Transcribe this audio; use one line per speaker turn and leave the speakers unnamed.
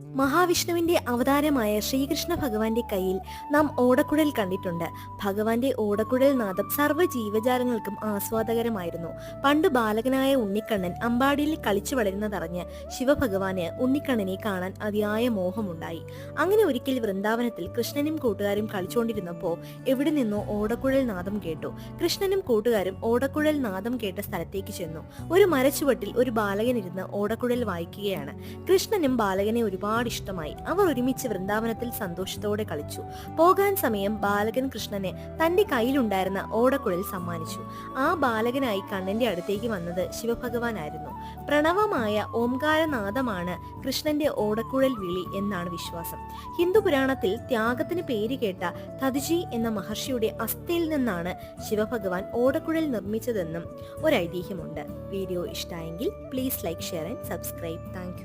മഹാവിഷ്ണുവിന്റെ അവതാരമായ ശ്രീകൃഷ്ണ ഭഗവാന്റെ കയ്യിൽ നാം ഓടക്കുഴൽ കണ്ടിട്ടുണ്ട്. ഭഗവാന്റെ ഓടക്കുഴൽ നാദം സർവ ജീവജാലങ്ങൾക്കും ആസ്വാദകരമായിരുന്നു. പണ്ട് ബാലകനായ ഉണ്ണിക്കണ്ണൻ അമ്പാടിയിൽ കളിച്ചു വളരുന്നതറിഞ്ഞ് ശിവഭഗവാന് ഉണ്ണിക്കണ്ണനെ കാണാൻ അതിയായ മോഹമുണ്ടായി. അങ്ങനെ ഒരിക്കൽ വൃന്ദാവനത്തിൽ കൃഷ്ണനും കൂട്ടുകാരും കളിച്ചുകൊണ്ടിരുന്നപ്പോൾ എവിടെ നിന്നോ ഓടക്കുഴൽ നാദം കേട്ടു. കൃഷ്ണനും കൂട്ടുകാരും ഓടക്കുഴൽ നാദം കേട്ട സ്ഥലത്തേക്ക് ചെന്നു. ഒരു മരച്ചുവട്ടിൽ ഒരു ബാലകൻ ഇരുന്ന് ഓടക്കുഴൽ വായിക്കുകയാണ്. കൃഷ്ണനും ബാലകനെ ഒരുപാട് ഇഷ്ടമായി. അവർ ഒരുമിച്ച് വൃന്ദാവനത്തിൽ സന്തോഷത്തോടെ കളിച്ചു. പോകാൻ സമയം ബാലകൻ കൃഷ്ണനെ തന്റെ കയ്യിലുണ്ടായിരുന്ന ഓടക്കുഴൽ സമ്മാനിച്ചു. ആ ബാലകനായി കണ്ണന്റെ അടുത്തേക്ക് വന്നത് ശിവഭഗവാനായിരുന്നു. പ്രണവമായ ഓംകാരനാദമാണ് കൃഷ്ണന്റെ ഓടക്കുഴൽ വിളി എന്നാണ് വിശ്വാസം. ഹിന്ദു പുരാണത്തിൽ ത്യാഗത്തിന് പേര് കേട്ട തതിജി എന്ന മഹർഷിയുടെ അസ്ഥിയിൽ നിന്നാണ് ശിവഭഗവാൻ ഓടക്കുഴൽ നിർമ്മിച്ചതെന്നും ഒരു ഐതിഹ്യമുണ്ട്. വീഡിയോ ഇഷ്ടമായെങ്കിൽ please like share and subscribe thank